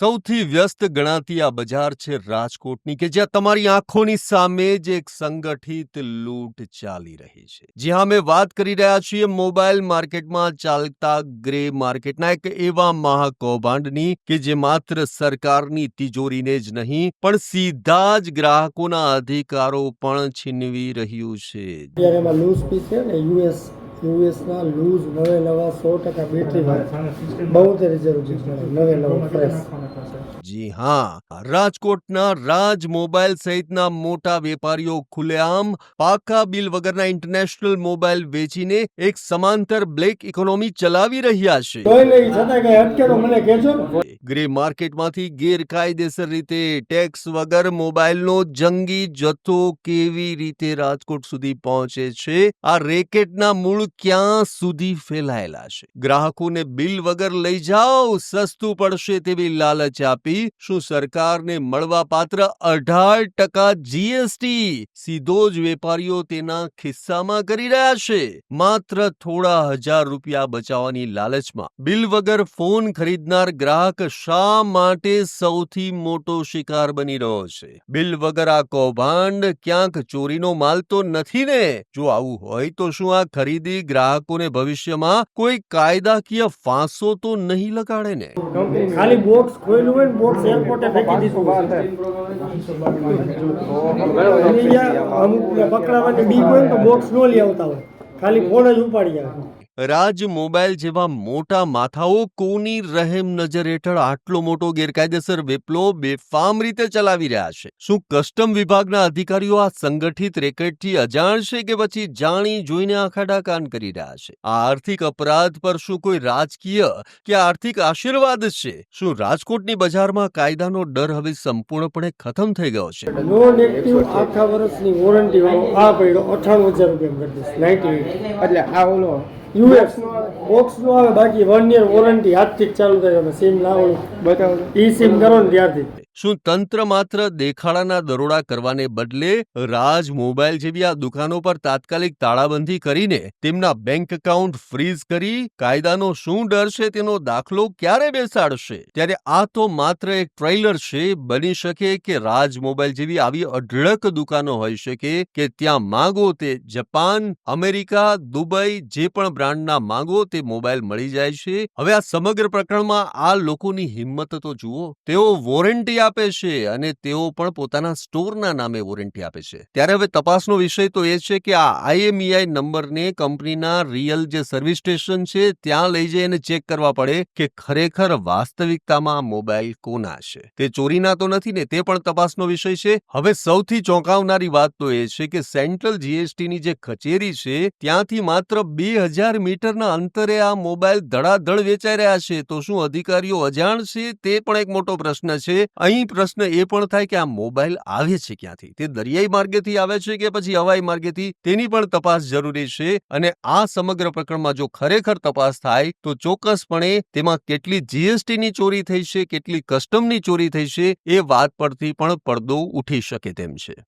સૌથી વ્યસ્ત ગણાતી આ બજાર છે રાજકોટની કે જ્યાં તમારી આંખોની સામે જ એક સંગઠિત લૂંટ ચાલી રહી છે. જ્યાં અમે વાત કરી રહ્યા છીએ મોબાઈલ માર્કેટમાં ચાલતા ગ્રે માર્કેટના એક એવા મહાકૌભાંડની કે જે માત્ર સરકારની તિજોરીને જ નહીં, પણ સીધા જ ગ્રાહકોના અધિકારો પણ છીનવી રહ્યું છે. યુએસના લૂઝ નવે નવા સો ટકા બેટરી બોતેર હજાર નવે નવા ફ્રેશ જી હા રાજકોટના રાજ મોબાઈલ સહિતના મોટા વેપારીઓ ખુલ્લેઆમ પાકા બિલ વગરના ઇન્ટરનેશનલ મોબાઈલ વેચીને એક સમાંતર બ્લેક ઇકોનોમી ચલાવી રહ્યા છે. ગ્રે માર્કેટમાંથી ગેરકાયદેસર રીતે ટેક્સ વગર મોબાઈલનો જંગી જથ્થો કેવી રીતે રાજકોટ સુધી પહોંચે છે? આ રેકેટના મૂળ ક્યાં સુધી ફેલાયેલા છે? ગ્રાહકોને બિલ વગર લઈ જાઓ, સસ્તું પડશે તેવી લાલચ આપી શું સરકારને મળવાપાત્ર અઢાર ટકા જીએસટી સીધો જ વેપારીઓ તેના ખિસ્સામાં કરી રહ્યા છે. માત્ર થોડા હજાર રૂપિયા બચાવવાની લાલચમાં. બિલ વગર ફોન ખરીદનાર ગ્રાહક શા માટે સૌથી મોટો શિકાર બની રહ્યો છે? બિલ વગર આ કૌભાંડ ક્યાંક ચોરીનો માલ તો નથી ને? જો આવું હોય તો શું આ ખરીદી ગ્રાહકોને ભવિષ્યમાં કોઈ કાયદાકીય ફાંસો તો નહીં લગાડે ને? ખાલી બોક્સ ખોયેલું હોય ને બોક્સ એરપોર્ટે ફેંકી દીધું અમુક પકડાવાની બીક હોય તો બોક્સ નો લઈ આવતા હોય. ખાલી ફોન જ ઉપાડી આવે. રાજ મોબાઈલ જેવા મોટા માથાઓ કોની રહેમ નજર હેઠળ આટલો મોટો ગેરકાયદેસર વેપલો બેફામ રીતે ચલાવી રહ્યા છે? શું કસ્ટમ વિભાગના અધિકારીઓ આ સંગઠિત રેકેટથી અજાણ છે કે પછી જાણી જોઈને આખાડા કાન કરી રહ્યા છે? આ આર્થિક અપરાધ પર શું કોઈ રાજકીય કે આર્થિક આશીર્વાદ છે? શું રાજકોટની બજારમાં કાયદાનો ડર હવે સંપૂર્ણપણે ખતમ થઈ ગયો છે? નોન એક્ટિવ આખા વર્ષની વોરંટી વાળો આ પડ્યો અઠાણું હજાર રૂપિયા એટલે આ ઓલો યુએસ બોક્સ નો આવે બાકી વન યર વોરંટી આજથી જ ચાલુ થાય તમે સીમ લાવો બતાવો. ઈ સીમ કરો ને ત્યારથી. શું તંત્ર માત્ર દેખાડાના દરોડા કરવાને બદલે રાજ મોબાઈલ જેવી આ દુકાનો પર તાત્કાલિક તાળાબંધી કરીને તેમના બેંક એકાઉન્ટ ફ્રીઝ કરી કાયદાનો શું ડર છે તેનો દાખલો ક્યારે બેસાડશે? ત્યારે આ તો માત્ર એક ટ્રેલર છે, બની શકે કે રાજ મોબાઈલ જેવી આવી અઢળક દુકાનો હોઈ શકે કે ત્યાં માંગો તે જપાન, અમેરિકા, દુબઈ જે પણ બ્રાન્ડના માંગો તે મોબાઈલ મળી જાય છે. હવે આ સમગ્ર પ્રકરણમાં આ લોકોની હિંમત તો જુઓ, તેઓ વોરંટી આપે છે અને તેઓ પણ પોતાના સ્ટોરના નામે વોરંટી આપે છે. ત્યારે હવે તપાસનો વિષય તો એ છે કે આ આઈએમઈઆઈ નંબરને કંપનીના રિયલ જે સર્વિસ સ્ટેશન છે ત્યાં લઈ જઈને ચેક કરવા પડે કે ખરેખર વાસ્તવિકતામાં મોબાઈલ કોના છે. તે ચોરીના તો નથી ને, તે પણ તપાસનો વિષય છે. હવે સૌથી ચોંકાવનારી વાત તો એ છે કે સેન્ટ્રલ જીએસટીની જે કચેરી છે, ત્યાંથી માત્ર બે હજાર મીટરના અંતરે આ મોબાઈલ ધડાધડ વેચાઈ રહ્યા છે. તો શું અધિકારીઓ અજાણ છે? તે પણ એક મોટો પ્રશ્ન છે. અહીં પ્રશ્ન એ પણ થાય કે આ મોબાઈલ આવે છે ક્યાંથી? તે દરિયાઈ માર્ગેથી આવે છે કે પછી હવાઈ માર્ગેથી? તેની પણ તપાસ જરૂરી છે અને આ સમગ્ર પ્રકરણમાં જો ખરેખર તપાસ થાય, તો ચોક્કસપણે તેમાં કેટલી જીએસટીની ચોરી થઈ છે, કેટલી કસ્ટમની ચોરી થઈ છે, એ વાત પરથી પણ પડદો ઉઠી શકે તેમ છે.